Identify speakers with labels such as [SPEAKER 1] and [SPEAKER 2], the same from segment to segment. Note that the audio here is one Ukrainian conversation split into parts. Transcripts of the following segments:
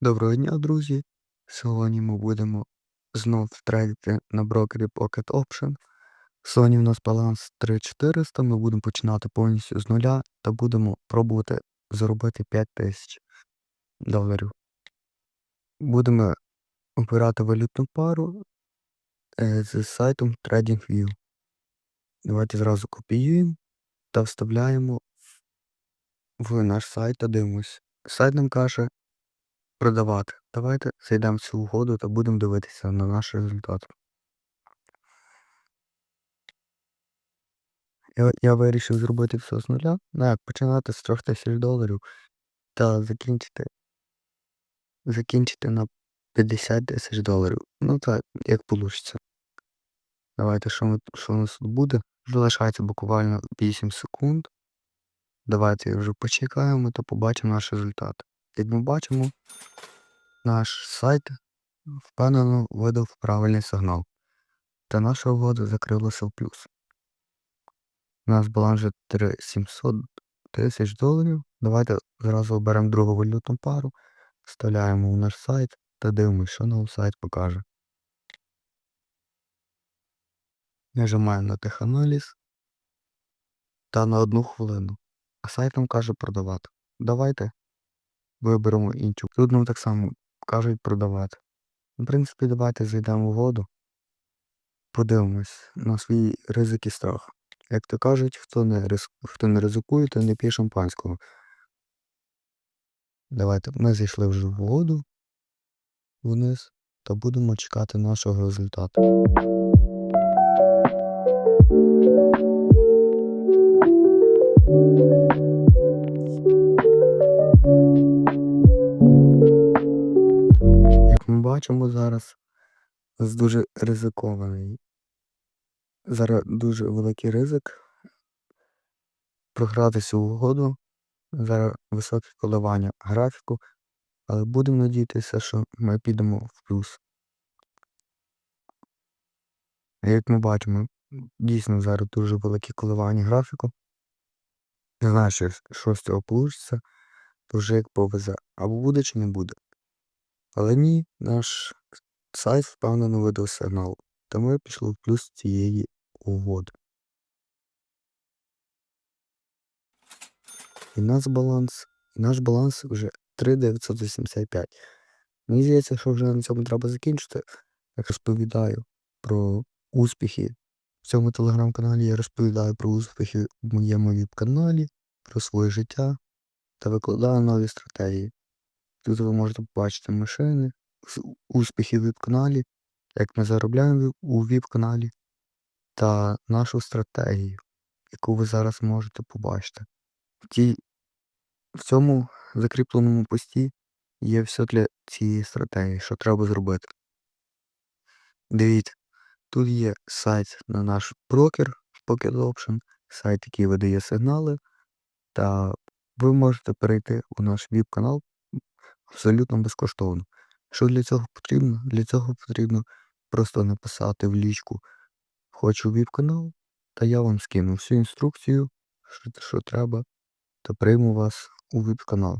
[SPEAKER 1] Доброго дня, друзі! Сьогодні ми будемо знов трейдити на брокері Pocket Option. Сьогодні в нас баланс 3400, ми будемо починати повністю з нуля та будемо пробувати заробити 5000 доларів. Будемо обирати валютну пару е, з сайтом TradingView. Давайте зразу копіюємо та вставляємо в наш сайт та дивимось. Сайт нам каже продавати. Давайте зайдемо в цю угоду та будемо дивитися на наш результат. Я, я вирішив зробити все з нуля. Ну як, починати з 3000 доларів та закінчити закінчити на 50 тисяч доларів. Ну так, як вийде. Давайте, що, ми, що у нас тут буде? Залишається буквально 8 секунд. Давайте вже почекаємо та побачимо наш результат. Як ми бачимо, наш сайт впевнено видав правильний сигнал. Та наша угода закрилася в плюс. У нас баланс вже 3700 тисяч доларів. Давайте зразу оберемо другу валютну пару, вставляємо в наш сайт та дивимося, що нам сайт покаже. Нажимаємо на теханаліз та на одну хвилину. А сайт нам каже продавати. Давайте виберемо іншу. Тут нам так само кажуть продавати. В принципі, давайте зайдемо в воду, подивимось на свій ризик і страх. Як то кажуть, хто не ризик, хто не ризикує, то не п'є шампанського. Давайте ми зайшли вже в воду вниз та будемо чекати нашого результату. Як ми бачимо зараз, дуже ризикований. Зараз дуже великий ризик програти цю угоду. Зараз високе коливання графіку, але будемо надіятися, що ми підемо в плюс. Як ми бачимо, дійсно зараз дуже великі коливання графіку. Не знаю, що з цього вийде, то вже як повезе. Або буде, чи не буде. Але ні, наш сайт впевнено видав сигнал. Та ми пішли в плюс цієї угоди. І наш баланс, наш баланс вже 3,985. Мені здається, що вже на цьому треба закінчити. Як розповідаю про успіхи в цьому телеграм-каналі, я розповідаю про успіхи в моєму віп-каналі, про своє життя та викладаю нові стратегії. Тут ви можете побачити машини, успіхи в віп-каналі, як ми заробляємо у віп-каналі та нашу стратегію, яку ви зараз можете побачити. В, тій, в цьому закріпленому пості є все для цієї стратегії, що треба зробити. Дивіться, тут є сайт на наш брокер Pocket Option, сайт, який видає сигнали, та ви можете перейти у наш віп-канал абсолютно безкоштовно. Що для цього потрібно? Для цього потрібно просто написати в лічку Хочу віп-канал, та я вам скину всю інструкцію, що, що треба, та прийму вас у віп-канал.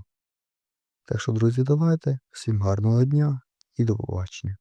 [SPEAKER 1] Так що, друзі, давайте, всім гарного дня і до побачення.